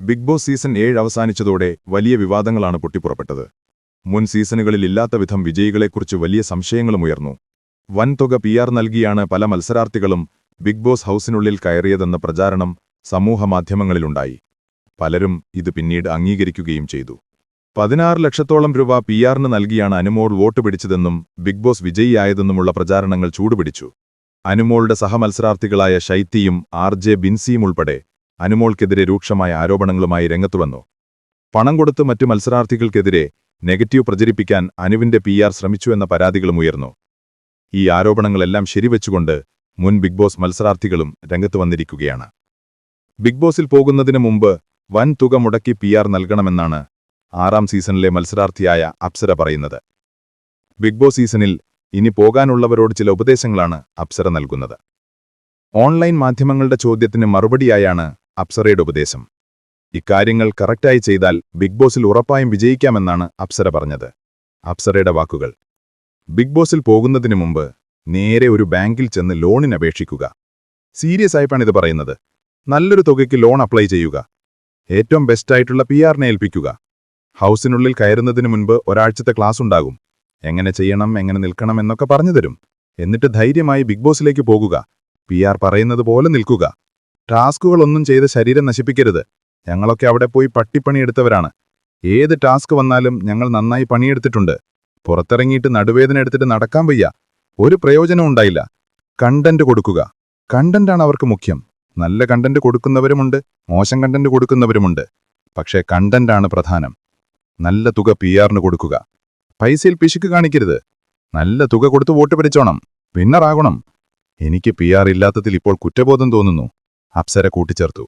Big boss season ഏഴ് അവസാനിച്ചതോടെ വലിയ വിവാദങ്ങളാണ് പൊട്ടിപ്പുറപ്പെട്ടത്. മുൻ സീസണുകളിൽ ഇല്ലാത്ത വിധം വിജയികളെക്കുറിച്ച് വലിയ സംശയങ്ങളും ഉയർന്നു. വൻതുക പി ആർ നൽകിയാണ് പല മത്സരാർത്ഥികളും ബിഗ് ബോസ് ഹൌസിനുള്ളിൽ കയറിയതെന്ന പ്രചാരണം സമൂഹമാധ്യമങ്ങളിലുണ്ടായി പലരും ഇത് പിന്നീട് അംഗീകരിക്കുകയും ചെയ്തു. പതിനാറ് ലക്ഷത്തോളം രൂപ പി ആറിന് നൽകിയാണ് അനുമോൾ വോട്ട് പിടിച്ചതെന്നും ബിഗ് ബോസ് വിജയിയായതെന്നുമുള്ള പ്രചാരണങ്ങൾ ചൂടുപിടിച്ചു. അനുമോളുടെ സഹമത്സരാർത്ഥികളായ ശൈത്യയും ആർ ജെ ബിൻസിയും ഉൾപ്പെടെ അനുമോൾക്കെതിരെ രൂക്ഷമായ ആരോപണങ്ങളുമായി രംഗത്തുവന്നു പണം കൊടുത്ത് മറ്റു മത്സരാർത്ഥികൾക്കെതിരെ നെഗറ്റീവ് പ്രചരിപ്പിക്കാൻ അനുവിന്റെ പി ആർ ശ്രമിച്ചു എന്ന പരാതികളും ഉയർന്നു. ഈ ആരോപണങ്ങളെല്ലാം ശരിവെച്ചുകൊണ്ട് മുൻ ബിഗ് ബോസ് മത്സരാർത്ഥികളും രംഗത്ത് വന്നിരിക്കുകയാണ്. ബിഗ് ബോസിൽ പോകുന്നതിന് മുമ്പ് വൻ തുക മുടക്കി പി ആർ നൽകണമെന്നാണ് ആറാം സീസണിലെ മത്സരാർത്ഥിയായ അപ്സര പറയുന്നത്. ബിഗ് ബോസ് സീസണിൽ ഇനി പോകാനുള്ളവരോട് ചില ഉപദേശങ്ങളാണ് അപ്സര നൽകുന്നത്. ഓൺലൈൻ മാധ്യമങ്ങളുടെ ചോദ്യത്തിന് മറുപടിയായാണ് അപ്സറയുടെ ഉപദേശം. ഇക്കാര്യങ്ങൾ കറക്റ്റായി ചെയ്താൽ ബിഗ് ബോസിൽ ഉറപ്പായും വിജയിക്കാമെന്നാണ് അപ്സര പറഞ്ഞത്. അപ്സരയുടെ വാക്കുകൾ. ബിഗ് ബോസിൽ പോകുന്നതിനു മുമ്പ് നേരെ ഒരു ബാങ്കിൽ ചെന്ന് ലോണിന് അപേക്ഷിക്കുക. സീരിയസ് ആയിപ്പാണ് ഇത് പറയുന്നത്. നല്ലൊരു തുകയ്ക്ക് ലോൺ അപ്ലൈ ചെയ്യുക. ഏറ്റവും ബെസ്റ്റായിട്ടുള്ള പി ആറിനെ ഏൽപ്പിക്കുക. ഹൗസിനുള്ളിൽ കയറുന്നതിന് മുൻപ് ഒരാഴ്ചത്തെ ക്ലാസ് ഉണ്ടാകും. എങ്ങനെ ചെയ്യണം എങ്ങനെ നിൽക്കണം എന്നൊക്കെ പറഞ്ഞുതരും എന്നിട്ട് ധൈര്യമായി ബിഗ് ബോസിലേക്ക് പോകുക. പി ആർ പറയുന്നത് പോലെ നിൽക്കുക. ടാസ്കുകളൊന്നും ചെയ്ത് ശരീരം നശിപ്പിക്കരുത്. ഞങ്ങളൊക്കെ അവിടെ പോയി പട്ടിപ്പണിയെടുത്തവരാണ്. ഏത് ടാസ്ക് വന്നാലും ഞങ്ങൾ നന്നായി പണിയെടുത്തിട്ടുണ്ട്. പുറത്തിറങ്ങിയിട്ട് നടുവേദന എടുത്തിട്ട് നടക്കാൻ വയ്യ. ഒരു പ്രയോജനവും ഉണ്ടായില്ല. കണ്ടന്റ് കൊടുക്കുക. കണ്ടന്റാണ് അവർക്ക് മുഖ്യം. നല്ല കണ്ടന്റ് കൊടുക്കുന്നവരുമുണ്ട് മോശം കണ്ടന്റ് കൊടുക്കുന്നവരുമുണ്ട്. പക്ഷേ കണ്ടന്റാണ് പ്രധാനം. നല്ല തുക പി ആറിന് കൊടുക്കുക. പൈസയിൽ പിശുക്ക് കാണിക്കരുത്. നല്ല തുക കൊടുത്ത് വോട്ട് പിടിച്ചോണം വിന്നറാകണം. എനിക്ക് പി ആർ ഇല്ലാത്തതിൽ ഇപ്പോൾ കുറ്റബോധം തോന്നുന്നു. അപ്സര കൂട്ടിച്ചേർത്തു.